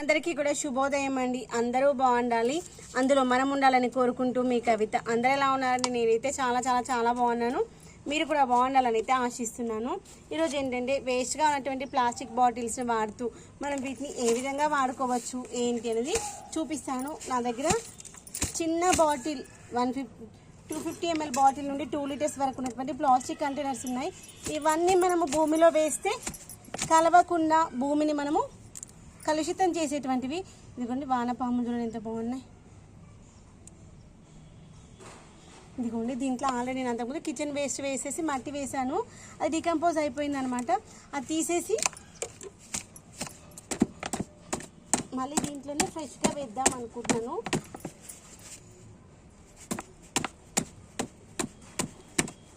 అందరికీ కూడా శుభోదయం అండి. అందరూ బాగుండాలి. అందులో మనం ఉండాలని కోరుకుంటూ మీ కవిత. అందరూ ఎలా ఉన్నారండి? నేనైతే చాలా చాలా చాలా బాగున్నాను. మీరు కూడా బాగుండాలని అయితే ఆశిస్తున్నాను. ఈరోజు ఏంటంటే వేస్ట్గా ఉన్నటువంటి ప్లాస్టిక్ బాటిల్స్ని వాడుతూ మనం వీటిని ఏ విధంగా వాడుకోవచ్చు ఏంటి అనేది చూపిస్తాను. నా దగ్గర చిన్న bottle one fifty two fifty ML bottle నుండి టూ లీటర్స్ వరకు ఉన్నటువంటి ప్లాస్టిక్ కంటైనర్స్ ఉన్నాయి. ఇవన్నీ మనము భూమిలో వేస్తే కలవకుండా భూమిని మనము కలుషితం చేసేటువంటివి. ఇదిగోండి వానపాములు చూడండి ఎంత బాగున్నాయి. ఇదిగోండి దీంట్లో ఆల్రెడీ నేను అంతకుముందు కిచెన్ వేస్ట్ వేసేసి మట్టి వేసాను అది డికంపోజ్ అయిపోయింది అనమాట అది తీసేసి మళ్ళీ దీంట్లోనే ఫ్రెష్గా వేద్దాం అనుకుంటున్నాను.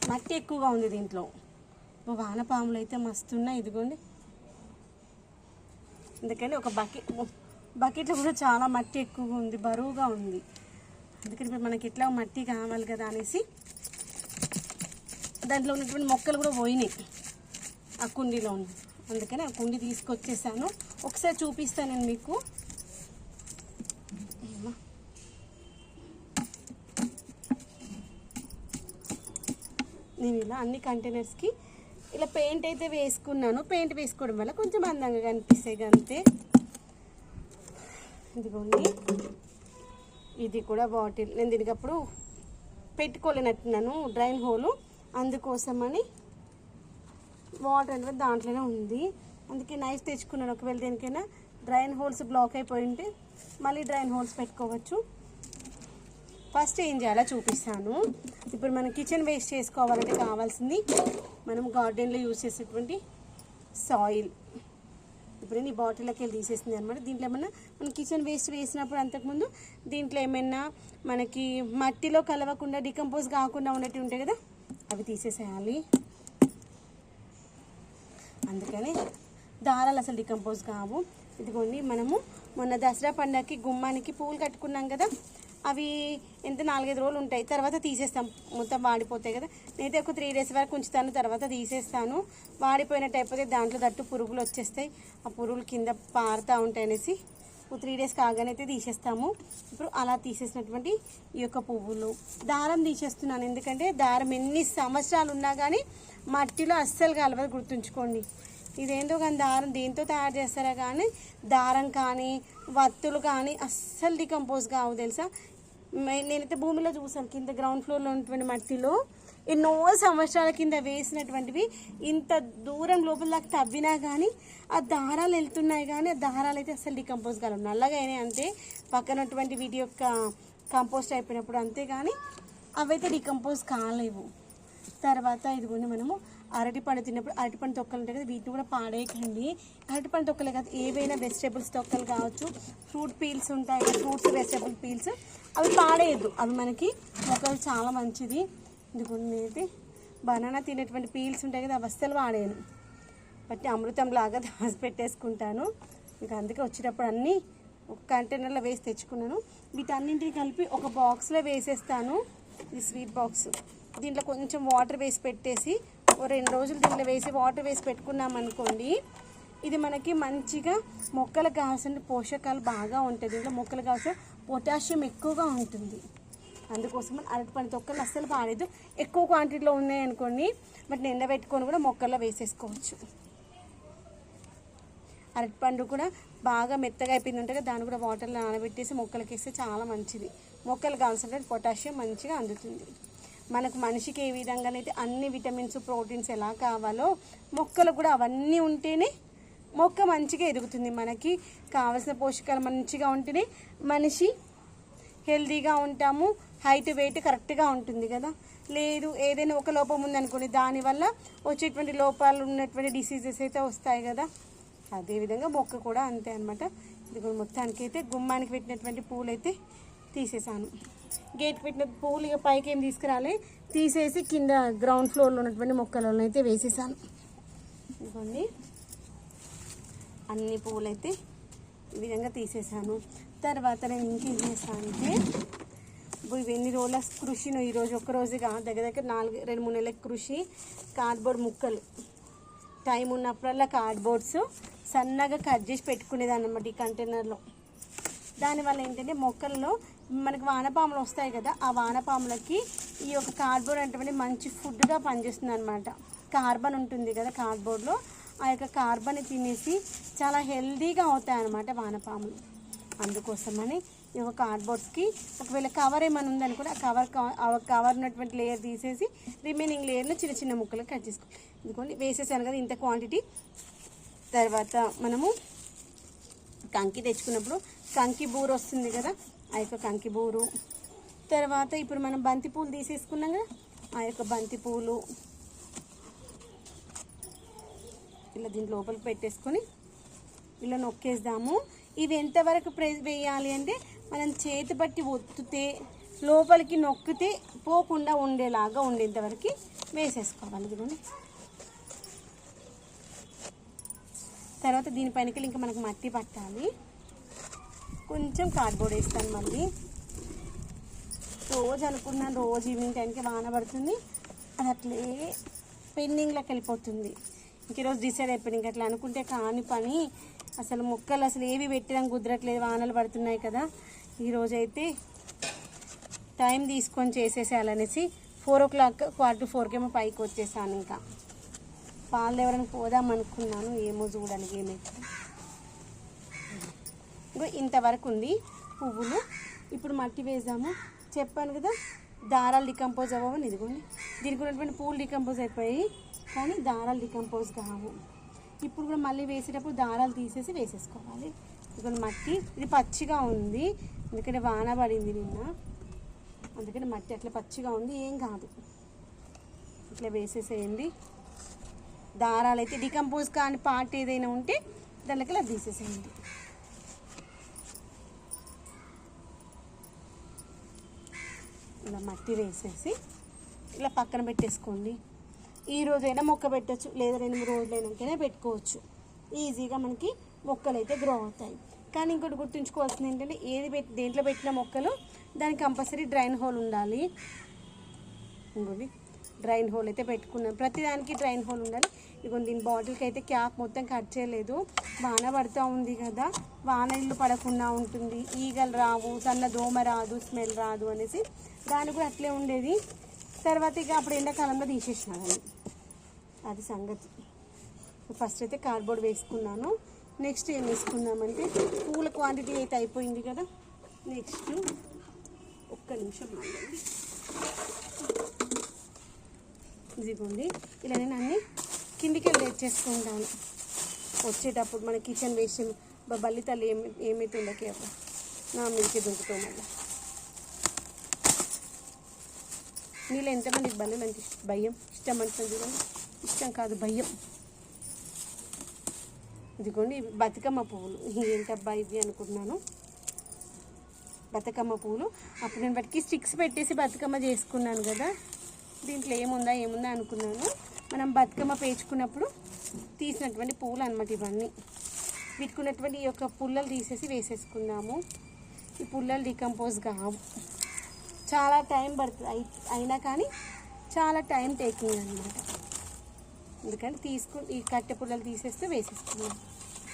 మట్టి ఎక్కువగా ఉంది దీంట్లో. వానపాములు అయితే మస్తున్నాయి ఇదిగోండి. అందుకని ఒక బకెట్ బకెట్లో కూడా చాలా మట్టి ఎక్కువగా ఉంది బరువుగా ఉంది. అందుకని ఇప్పుడు మనకి ఎట్లా మట్టి కావాలి కదా అనేసి దాంట్లో ఉన్నటువంటి మొక్కలు కూడా పోయినాయి ఆ కుండీలో ఉంది అందుకని ఆ కుండీ తీసుకొచ్చేసాను. ఒకసారి చూపిస్తాను నేను మీకు. నేను ఇలా అన్ని కంటైనర్స్కి ఇలా పెయింట్ అయితే వేసుకున్నాను. పెయింట్ వేసుకోవడం వల్ల కొంచెం అందంగా కనిపిస్తాయి అంతే ఇదిగోండి. ఇది కూడా బాటిల్. నేను దీనికి అప్పుడు పెట్టుకోలేనట్టున్నాను డ్రైన్ హోలు. అందుకోసమని వాటర్ అనేది దాంట్లోనే ఉంది. అందుకే నైఫ్ తెచ్చుకున్నాను. ఒకవేళ దేనికైనా డ్రైన్ హోల్స్ బ్లాక్ అయిపోయి ఉంటే మళ్ళీ డ్రైన్ హోల్స్ పెట్టుకోవచ్చు. ఫస్ట్ ఏం చేయాలో చూపిస్తాను. ఇప్పుడు మనం కిచెన్ వేస్ట్ చేసుకోవాలంటే కావాల్సింది మనం గార్డెన్లో యూజ్ చేసేటువంటి సాయిల్. ఇప్పుడు నేను ఈ బాటిల్లోకి వెళ్ళి తీసేసింది అనమాట దీంట్లో ఏమన్నా మనం కిచెన్ వేస్ట్ వేసినప్పుడు అంతకుముందు దీంట్లో ఏమైనా మనకి మట్టిలో కలవకుండా డికంపోజ్ కాకుండా ఉన్నట్టు ఉంటాయి కదా అవి తీసేసేయాలి. అందుకని దారాలు అసలు డికంపోజ్ కావు. ఇదిగోండి మనము మొన్న దసరా పండగకి గుమ్మానికి పూలు కట్టుకున్నాం కదా అవి ఎంత నాలుగైదు రోజులు ఉంటాయి తర్వాత తీసేస్తాం. మొత్తం వాడిపోతాయి కదా. నేనైతే ఒక త్రీ డేస్ వరకు ఉంచుతాను తర్వాత తీసేస్తాను. వాడిపోయినట్టు అయిపోతే దాంట్లో తట్టు పురుగులు వచ్చేస్తాయి. ఆ పురుగులు కింద పారుతూ ఉంటాయి అనేసి ఒక త్రీ డేస్ కాగానే అయితే తీసేస్తాము. ఇప్పుడు అలా తీసేసినటువంటి ఈ యొక్క పువ్వులు. దారం తీసేస్తున్నాను. ఎందుకంటే దారం ఎన్ని సంవత్సరాలు ఉన్నా కానీ మట్టిలో అస్సలు కలవదు గుర్తుంచుకోండి. ఇదేంటో కానీ దారం దేంతో తయారు చేస్తారా కానీ దారం కానీ వత్తులు కానీ అస్సలు డికంపోజ్ కావు తెలుసా? నేనైతే భూమిలో చూసాను కింద గ్రౌండ్ ఫ్లోర్లో ఉన్నటువంటి మట్టిలో ఎన్నో సంవత్సరాల కింద వేసినటువంటివి. ఇంత దూరం లోపల దాకా తవ్వినా కానీ ఆ దారాలు వెళ్తున్నాయి కానీ ఆ దారాలు అయితే అసలు డికంపోజ్ కాలం నల్లగా అయినాయి అంతే. పక్కనటువంటి వీటి యొక్క కంపోస్ట్ అయిపోయినప్పుడు అంతే కానీ అవైతే డికంపోజ్ కాలేవు. తర్వాత ఇదిగోండి మనము అరటిపండు తిన్నప్పుడు అరటిపండు తొక్కలు ఉంటాయి కదా వీటిని కూడా పాడేయకండి. అరటిపండు తొక్కలే కాదు ఏవైనా వెజిటేబుల్స్ తొక్కలు కావచ్చు. ఫ్రూట్ పీల్స్ ఉంటాయి ఫ్రూట్స్ వెజిటేబుల్ పీల్స్. అవి పాడేయద్దు. అవి మనకి మొక్కలు చాలా మంచిది. ఇదిగోండి అయితే బనానా తినేటువంటి పీల్స్ ఉంటాయి కదా అవి అస్సలు బట్టి అమృతం లాగా దాచి పెట్టేసుకుంటాను. ఇంకా అందుకే వచ్చేటప్పుడు అన్నీ ఒక కంటైనర్లో వేసి తెచ్చుకున్నాను. వీటన్నింటిని కలిపి ఒక బాక్స్లో వేసేస్తాను. ఇది స్వీట్ బాక్స్ దీంట్లో కొంచెం వాటర్ వేసి పెట్టేసి ఓ రెండు రోజులు దీంట్లో వేసి వాటర్ వేసి పెట్టుకున్నాం అనుకోండి ఇది మనకి మంచిగా మొక్కలకు కావాల్సిన పోషకాలు బాగా ఉంటాయి. దీంట్లో మొక్కలు కావాల్సిన పొటాషియం ఎక్కువగా ఉంటుంది. అందుకోసం అరటిపండు తొక్కలు అస్సలు బాగాలేదు ఎక్కువ క్వాంటిటీలో ఉన్నాయనుకోండి బట్ వాటిని ఎండబెట్టుకొని కూడా మొక్కల్లో వేసేసుకోవచ్చు. అరటిపండు కూడా బాగా మెత్తగా అయిపోయింది ఉంటుంది కదా దాన్ని కూడా వాటర్లో నానబెట్టేసి మొక్కలకి వేస్తే చాలా మంచిది. మొక్కలు కావాల్సిన పొటాషియం మంచిగా అందుతుంది. మనకు మనిషికి ఏ విధంగానైతే అన్ని విటమిన్స్ ప్రోటీన్స్ ఎలా కావాలో మొక్కలు కూడా అవన్నీ ఉంటేనే మొక్క మంచిగా ఎదుగుతుంది మనకి. కావలసిన పోషకాలు మంచిగా ఉంటేనే మనిషి హెల్తీగా ఉంటాము హైట్ వెయిట్ కరెక్ట్గా ఉంటుంది కదా. లేదు ఏదైనా ఒక లోపం ఉందనుకోండి దానివల్ల వచ్చేటువంటి లోపాలు ఉన్నటువంటి డిసీజెస్ అయితే వస్తాయి కదా. అదేవిధంగా మొక్క కూడా అంతే అనమాట ఇది మొత్తానికి అయితే గుమ్మానికి పెట్టినటువంటి పూలు అయితే తీసేసాను. గేట్ పెట్టిన పూలు ఇక పైకి ఏం తీసుకురాలి తీసేసి కింద గ్రౌండ్ ఫ్లోర్లో ఉన్నటువంటి మొక్కలలో అయితే వేసేసాను. ఇదిగోండి. అన్ని పువ్వులు అయితే ఈ విధంగా తీసేసాను. తర్వాత నేను ఇంకేం చేస్తాను అంటే ఇప్పుడు ఇవి ఎన్ని రోజుల కృషిను ఈరోజు ఒక్కరోజుగా దగ్గర దగ్గర నాలుగు రెండు మూడు నెలల కృషి కార్డ్బోర్డ్ ముక్కలు. టైం ఉన్నప్పుడల్లా కార్డ్బోర్డ్స్ సన్నగా కట్ చేసి పెట్టుకునేదాన్ని అనమాట ఈ కంటైనర్లో దానివల్ల ఏంటంటే మొక్కల్లో మనకి వానపాములు వస్తాయి కదా ఆ వానపాములకి ఈ యొక్క కార్డ్బోర్డ్ అంటే మంచి ఫుడ్గా పనిచేస్తుంది అనమాట కార్బన్ ఉంటుంది కదా కార్డ్బోర్డ్లో ఆ యొక్క కార్బన్ తినేసి చాలా హెల్దీగా అవుతాయి అన్నమాట వానపాములు. అందుకోసమని ఈ యొక్క కార్డ్బోర్డ్స్కి ఒకవేళ కవర్ ఏమైనా ఉందనుకో ఆ కవర్ ఆ కవర్ ఉన్నటువంటి లేయర్ తీసేసి రిమైనింగ్ లేయర్లో చిన్న చిన్న ముక్కలు కట్ చేసుకోవాలి ఎందుకంటే వేసేసాను కదా ఇంత క్వాంటిటీ. తర్వాత మనము కంకి తెచ్చుకున్నప్పుడు కంకి బూరు వస్తుంది కదా ఆ యొక్క కంకి బూరు. తర్వాత ఇప్పుడు మనం బంతి పూలు తీసేసుకున్నాం కదా ఆ యొక్క బంతి పూలు ఇలా దీని లోపలికి పెట్టేసుకొని ఇలా నొక్కేద్దాము. ఇవి ఎంతవరకు వేయాలి అంటే మనం చేతి పట్టి ఒత్తితే లోపలికి నొక్కితే పోకుండా ఉండేలాగా ఉండేంతవరకు వేసేసుకోవాలి ఇదిగోండి. తర్వాత దీనిపైన ఇంకా మనకు మట్టి పట్టాలి. కొంచెం కార్డ్బోర్డ్ వేస్తాను మళ్ళీ. రోజు అనుకున్నాను రోజు ఈవినింగ్ టైంకి వాన పడుతుంది. అది అట్లే పెండింగ్లోకి వెళ్ళిపోతుంది. ఈరోజు డిసైడ్ అయిపోయింది ఇంక అట్లా అనుకుంటే కాని పని. అసలు మొక్కలు అసలు ఏవి పెట్టడం కుదరట్లేదు వానలు పడుతున్నాయి కదా. ఈరోజు అయితే టైం తీసుకొని చేసేసేయాలనేసి ఫోర్ ఓ క్లాక్ క్వార్టర్ ఫోర్కేమో పైకి వచ్చేసాను ఇంకా. పాలు ఎవరైనా పోదాం అనుకున్నాను ఏమో చూడాలి ఏమైతే. ఇంతవరకు ఉంది పువ్వులు. ఇప్పుడు మట్టి వేసాము. చెప్పాను కదా దారాలు డికంపోజ్ అవ్వమని ఇదిగోండి. దీనికి ఉన్నటువంటి పూలు డికంపోజ్ అయిపోయి కానీ దారాలు డికంపోజ్ కావు. ఇప్పుడు కూడా మళ్ళీ వేసేటప్పుడు దారాలు తీసేసి వేసేసుకోవాలి. ఇదిగోండి మట్టి. ఇది పచ్చిగా ఉంది. ఎందుకంటే వాన పడింది నిన్న. అందుకని మట్టి అట్లా పచ్చిగా ఉంది. ఏం కాదు. ఇట్లా వేసేసేయండి. దారాలు అయితే డికంపోజ్ కాని పార్ట్ ఏదైనా ఉంటే దానికి ఇలా తీసేసేయండి. ఇలా మట్టి వేసేసి ఇలా పక్కన పెట్టేసుకోండి. ఈ రోజైనా మొక్క పెట్టచ్చు. లేదా రెండు మూడు పెట్టుకోవచ్చు. ఈజీగా మనకి మొక్కలు అయితే గ్రో అవుతాయి. కానీ ఇంకోటి గుర్తుంచుకోవాల్సింది ఏంటంటే ఏది పెట్టి దేంట్లో పెట్టిన మొక్కలు దానికి కంపల్సరీ డ్రైన్ హోల్ ఉండాలి. ఇంకోటి డ్రైన్ హోల్ అయితే పెట్టుకున్నాను ప్రతిదానికి డ్రైన్ హోల్ ఉండాలి. ఇదిగోండి దీని బాటిల్కి అయితే క్యాప్ మొత్తం కట్ చేయలేదు. వాన పడుతూ ఉంది కదా వాన ఇల్లు పడకుండా ఉంటుంది. ఈగలు రావు సన్న దోమ రాదు స్మెల్ రాదు అనేసి దాని కూడా అట్లే ఉండేది. తర్వాత ఇక అప్పుడు ఎండాకాలంలో తీసేసినాను అది సంగతి. ఫస్ట్ అయితే కార్డ్బోర్డ్ వేసుకున్నాను. నెక్స్ట్ ఏం వేసుకుందామంటే పూల క్వాంటిటీ అయితే అయిపోయింది కదా. నెక్స్ట్ ఒక్క నిమిషం ఇదిగోండి. ఇలా నేను అన్నీ కిందికి వెళ్ళి తెచ్చేసుకుంటాను వచ్చేటప్పుడు మన కిచెన్ వేసి బల్లి తల్లి ఏమి ఏమైతే ఉండకే అప్పుడు నా మీదకి దొరుకుతాం మళ్ళీ. నీళ్ళు ఎంతమంది బల్లులు అంటే ఇష్టం భయం ఇష్టం అంటున్నాను చూడండి ఇష్టం కాదు భయం. ఇదిగోండి బతుకమ్మ పువ్వులు. ఏంటబ్బా ఇది అనుకున్నాను. బతుకమ్మ పువ్వులు. అప్పుడు నేను వాటికి స్టిక్స్ పెట్టేసి బతుకమ్మ చేసుకున్నాను కదా. దీంట్లో ఏముందా ఏముందా అనుకున్నాను. మనం బతుకమ్మ పేర్చుకున్నప్పుడు తీసినటువంటి పువ్వులు అనమాట ఇవన్నీ. పెట్టుకున్నటువంటి ఈ యొక్క పుల్లలు తీసేసి వేసేసుకుందాము. ఈ పుల్లలు డికంపోజ్ కావు. చాలా టైం పడుతుంది. అయినా కానీ చాలా టైం టేకింగ్ అనమాట ఎందుకంటే తీసుకు ఈ కట్టె పుల్లలు తీసేస్తే వేసేసుకున్నాం.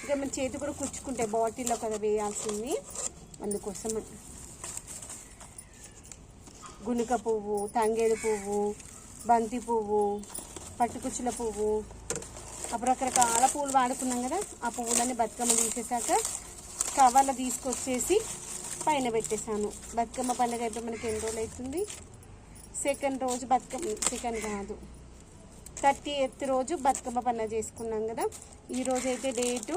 ఇంకా మన చేతి కూడా కుచ్చుకుంటే బాటిల్లో కదా వేయాల్సింది. అందుకోసం గునుక పువ్వు తంగేడు పువ్వు బంతి పువ్వు పట్టుకుచ్చుల పువ్వు. అప్పుడు రకరకాల పువ్వులు వాడుకున్నాం కదా ఆ పువ్వులన్నీ బతుకమ్మ తీసేసాక కవర్లో తీసుకొచ్చేసి పైన పెట్టేశాను. బతుకమ్మ పండుగ అయితే మనకి ఎన్ని రోజులు అవుతుంది? సెకండ్ రోజు బతుకమ్మ సెకండ్ కాదు. థర్టీ ఎయిత్ రోజు బతుకమ్మ పండుగ చేసుకున్నాం కదా. ఈరోజు అయితే డేటు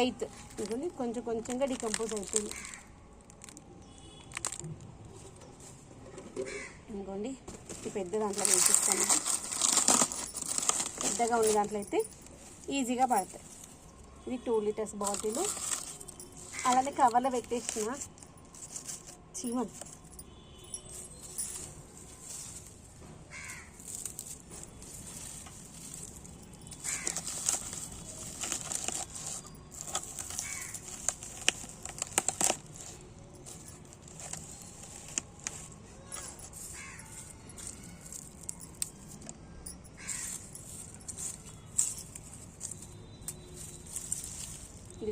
ఎయిత్. ఇదిగోని కొంచెం కొంచెంగా డికంపోజ్ అవుతుంది. ఇంకోండి ఈ పెద్ద దాంట్లో వేసిస్తాను. పెద్దగా ఉన్న దాంట్లో అయితే ఈజీగా పడతాయి. ఇది టూ లీటర్స్ బాటిల్. అలానే కవర్లో పెట్టేసిన చీమలు.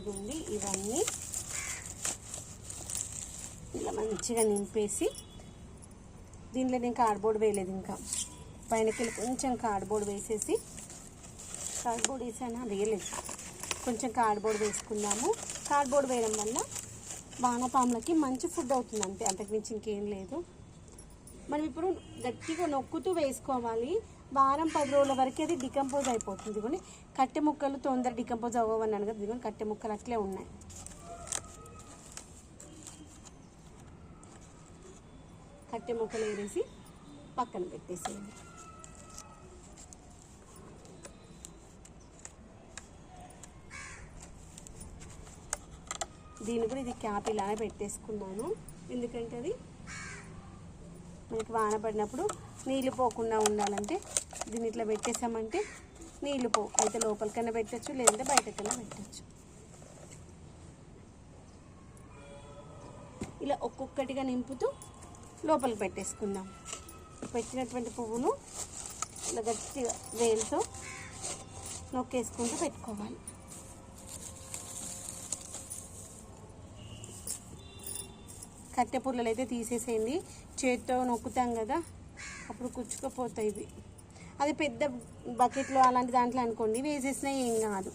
ఇదిగోండి ఇవన్నీ ఇలా మంచిగా నింపేసి దీంట్లో నేను కార్డ్బోర్డ్ వేయలేదు ఇంకా. పైనకి కొంచెం కార్డ్బోర్డ్ వేసేసి కార్డ్బోర్డ్ వేసానా? వేయలేదు. కొంచెం కార్డ్బోర్డ్ వేసుకుందాము. కార్డ్బోర్డ్ వేయడం వల్ల వానపాములకి మంచి ఫుడ్ అవుతుంది అంతే. అంతకుమించి ఇంకేం లేదు. మనం ఇప్పుడు గట్టిగా నొక్కుతూ వేసుకోవాలి. వారం పది రోజుల వరకు అది డికంపోజ్ అయిపోతుంది. ఇదిగోండి. కట్టె ముక్కలు తొందర డికంపోజ్ అవ్వవన్నాను కదా. ఇదిగోండి కట్టె ముక్కలు అట్లే ఉన్నాయి. కట్టె ముక్కలు వేసి పక్కన పెట్టేసేయండి. దీని కూడా ఇది క్యాప్ ఇలానే పెట్టేసుకున్నాను. ఎందుకంటే అది మనకి వాన పడినప్పుడు నీళ్ళు పోకుండా ఉండాలంటే దీన్ని ఇట్లా పెట్టేసామంటే నీళ్ళు పో అయితే లోపలికైనా పెట్టచ్చు లేదంటే బయటకైనా పెట్టచ్చు. ఇలా ఒక్కొక్కటిగా నింపుతూ లోపలికి పెట్టేసుకుందాం. పెట్టినటువంటి పువ్వును ఇలా గట్టిగా వేలుతో నొక్కేసుకుంటూ పెట్టుకోవాలి. కట్టె పుల్లలు అయితే తీసేసేయండి. చేత్తో నొక్కుతాం కదా అప్పుడు కుచ్చుకుపోతాయి ఇవి. అది పెద్ద బకెట్లో అలాంటి దాంట్లో అనుకోండి వేసేసినా ఏం కాదు.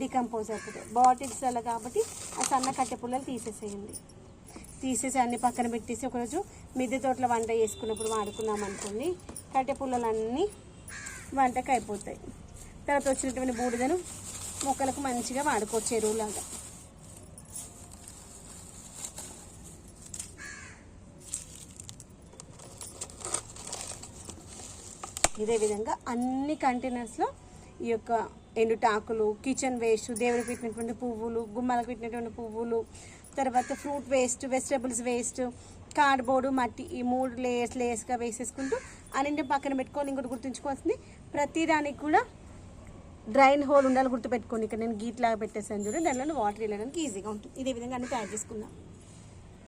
డికంపోజ్ అవుతుంది బాటిల్స్ అలా కాబట్టి ఆ సన్న కట్టె పుల్లలు తీసేసేయండి. తీసేసి అన్ని పక్కన పెట్టేసి ఒకరోజు మిద్దె తోటలో వంట చేసుకున్నప్పుడు వాడుకున్నాం అనుకోండి కట్టె పుల్లలన్నీ వంటకు అయిపోతాయి తర్వాత వచ్చినటువంటి బూడిదను మొక్కలకు మంచిగా వాడుకోవచ్చు ఎరువులాగా ఇదే విధంగా అన్ని కంటైనర్స్లో ఈ యొక్క ఎండుటాకులు కిచెన్ వేస్ట్ దేవుడికి పెట్టినటువంటి పువ్వులు గుమ్మాలకు పెట్టినటువంటి పువ్వులు తర్వాత fruit waste vegetables waste cardboard మట్టి ఈ మూడు లేయర్స్ లేయర్స్గా వేసేసుకుంటూ అన్నింటి పక్కన పెట్టుకొని ఇంకోటి గుర్తుంచుకోవాల్సింది ప్రతి దానికి కూడా డ్రైన్ హోల్ ఉండాలి గుర్తుపెట్టుకోండి. ఇక్కడ నేను గీట్లాగా పెట్టేసాను చూడండి దానిలో వాటర్ వెళ్ళడానికి ఈజీగా ఉంటుంది. ఇదే విధంగా అన్ని తయారు చేసుకుందాం.